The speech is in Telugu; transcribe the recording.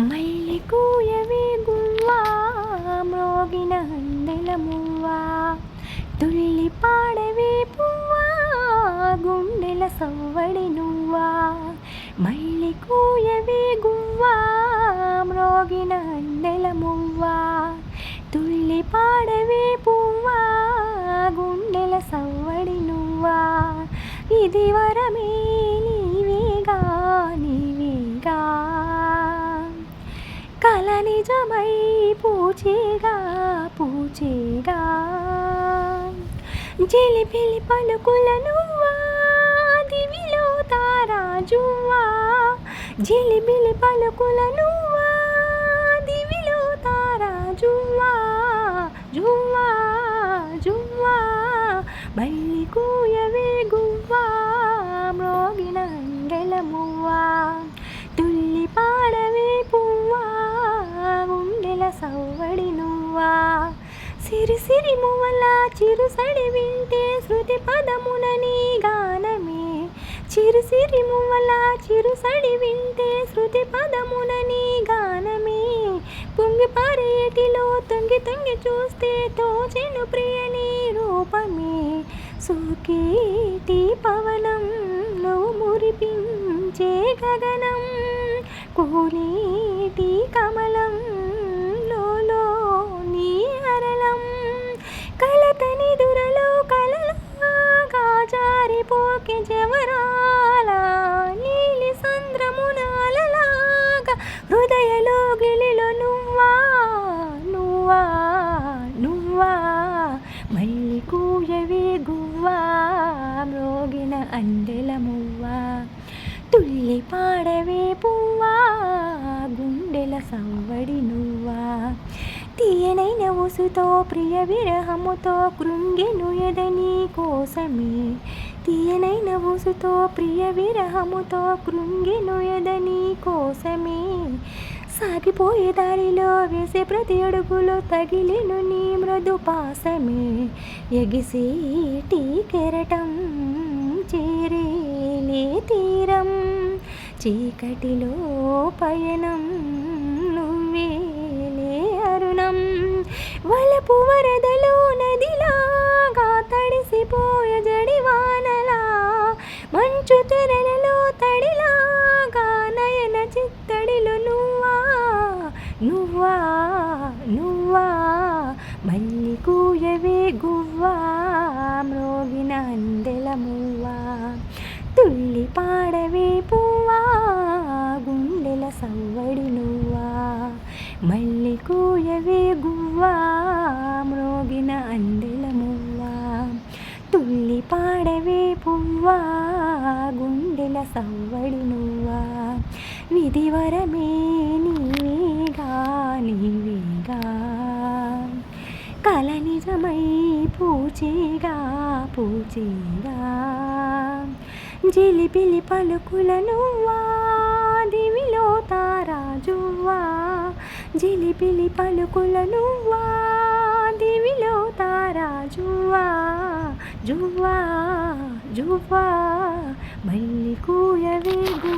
మళ్ళీ కూయవే గువ్వా మ్రోగిన అందెల మువ్వా తుల్లి పాడవే పువ్వా గుండెల సవ్వడి నువ్వా మళ్ళీ కూయవే గువ్వా మ్రోగిన అందెల మువ్వా తుల్లి పాడవే పువ్వా గుండెల సవ్వడి నువ్వా ఇది వరమే పూచేగా పూచేగా. జిలిపిలి పలుకులను దివిలో తారాజువ్వా. జిలిబిలి పలుకుల నువ్వా దివిలో తారాజువ్వా. జువ్వా సిరి సిరి చిరు చిరుసడి వింటే శృతి పదమున గానమే. చిరు సిరి చిరు చిరుసడి వింటే శృతి పదమున గానమే. పొంగి పారేటిలో తొంగి తొంగి చూస్తే తోచెను ప్రియని రూపమే. సూకేటి పవనం నువ్వు మురిపించే గగనం. కోనేటి హృదయలో గిలిలో నువ్వా నువ్వా నువ్వా? మళ్ళీ కూయవే గువ్వా మ్రోగిన అందెల మువ్వా? తుల్లి పాడవే పువ్వా గుండెల సవ్వడి నువ్వా? తీయనైన ఉసుతో ప్రియ విరహముతో కృంగెను ఎదని కోసమే. తీయనైన ఉసుతో ప్రియ విరహముతో కృంగెను ఎదని కోసమే సాగిపోయే దారిలో వేసే ప్రతి అడుగులో తగిలిను నీ మృదు పాసమే. ఎగిసేటి కెరటం చేరేలే తీరం. చీకటిలో పయనం నువ్వేలే అరుణం. వలపు వరద అందెల తుల్లి పాడవే పువ్వా గుండెల సవ్వడి నువ్వా మళ్ళీ కూయవే గువ్వా మ్రోగిన అందెల మువ్వా తుల్లి పాడవే పువ్వా గుండెల సవ్వడి నువ్వా విధివరమే నీవేగా నీవే పూచిగా పూచిగా. జిలిపిలి పలుకులను వాదివిలో దివిలో తారాజువ్వా. జిలిపిలి పలుకులను వాదివిలో దివిలో తారాజువ్వా. జువ్వా జువ్వా మళ్ళీ కూయవే గువ్వా